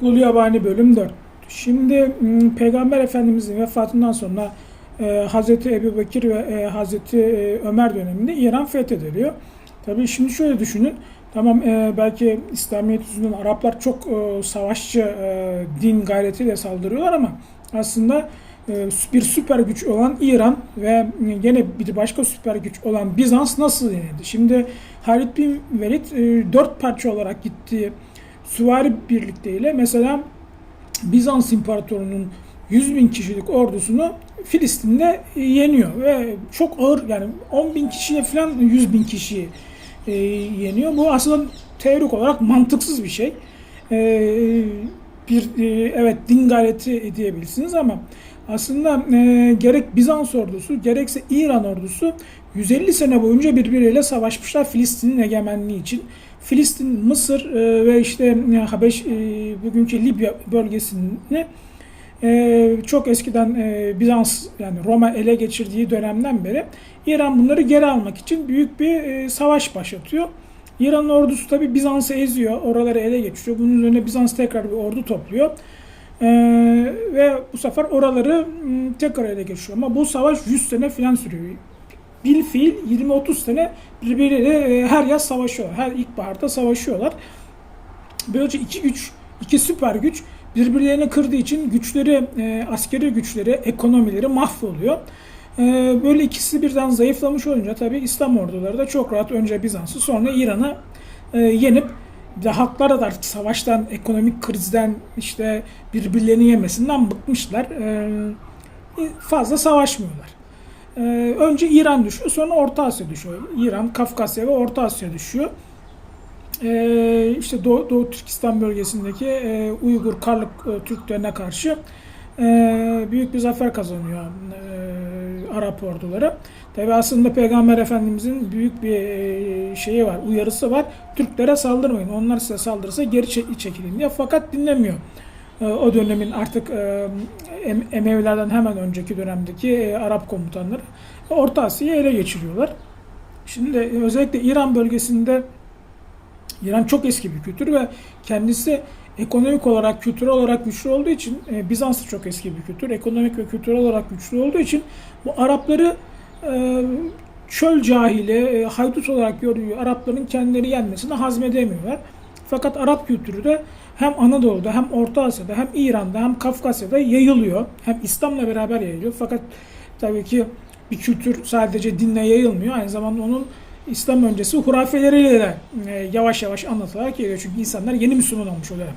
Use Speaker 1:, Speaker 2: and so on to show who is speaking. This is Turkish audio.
Speaker 1: Kul Yabani bölüm 4. Şimdi m, Peygamber Efendimizin vefatından sonra e, Hazreti Ebu Bekir ve e, Hazreti Ömer döneminde İran fethediliyor. Tabii şimdi şöyle düşünün. Tamam e, belki İslamiyet yüzünden Araplar çok e, savaşçı e, din gayretiyle saldırıyorlar ama aslında e, bir süper güç olan İran ve gene bir başka süper güç olan Bizans nasıl yenildi? Şimdi Halid bin Velid e, dört parça olarak gittiği süvari birlikleriyle mesela Bizans İmparatorluğu'nun 100 bin kişilik ordusunu Filistin'de yeniyor ve çok ağır yani 10 bin kişiye falan 100 bin kişiyi e, yeniyor. Bu aslında teorik olarak mantıksız bir şey. E, bir e, evet din gayreti diyebilirsiniz ama aslında e, gerek Bizans ordusu gerekse İran ordusu 150 sene boyunca birbirleriyle savaşmışlar Filistin'in egemenliği için. Filistin, Mısır e, ve işte Habeş e, bugünkü Libya bölgesini e, çok eskiden e, Bizans yani Roma ele geçirdiği dönemden beri İran bunları geri almak için büyük bir e, savaş başlatıyor. İran ordusu tabi Bizans'ı eziyor, oraları ele geçiriyor. Bunun üzerine Bizans tekrar bir ordu topluyor. Ee, ve bu sefer oraları m, tekrar ele geçiriyor. Ama bu savaş 100 sene falan sürüyor. Bil fiil 20-30 sene birbirleriyle e, her yaz savaşıyorlar. Her ilkbaharda savaşıyorlar. Böylece iki güç, iki süper güç birbirlerini kırdığı için güçleri, e, askeri güçleri, ekonomileri mahvoluyor. E, böyle ikisi birden zayıflamış olunca tabi İslam orduları da çok rahat önce Bizans'ı sonra İran'ı e, yenip de halklar da artık savaştan, ekonomik krizden, işte birbirlerini yemesinden bıkmışlar. E, fazla savaşmıyorlar. E, önce İran düşüyor, sonra Orta Asya düşüyor. İran, Kafkasya ve Orta Asya düşüyor. E, işte Doğu, Doğu Türkistan bölgesindeki e, Uygur Karlık e, Türklerine karşı e, büyük bir zafer kazanıyor Arap orduları. Tabi aslında Peygamber Efendimizin büyük bir e, şeyi var, uyarısı var. Türklere saldırmayın. Onlar size saldırırsa geri çek- çekilin diye. Fakat dinlemiyor. E, o dönemin artık e, Em- Emevilerden hemen önceki dönemdeki Arap komutanları Orta Asya'yı ele geçiriyorlar. Şimdi özellikle İran bölgesinde İran çok eski bir kültür ve kendisi ekonomik olarak, kültürel olarak güçlü olduğu için e, Bizans da çok eski bir kültür. Ekonomik ve kültürel olarak güçlü olduğu için bu Arapları e, çöl cahili, e, haydut olarak gördüğü Arapların kendileri yenmesini hazmedemiyorlar. Fakat Arap kültürü de hem Anadolu'da hem Orta Asya'da hem İran'da hem Kafkasya'da yayılıyor. Hem İslam'la beraber yayılıyor. Fakat tabii ki bir kültür sadece dinle yayılmıyor. Aynı zamanda onun İslam öncesi hurafeleriyle de yavaş yavaş anlatılarak geliyor. Çünkü insanlar yeni Müslüman olmuş oluyor.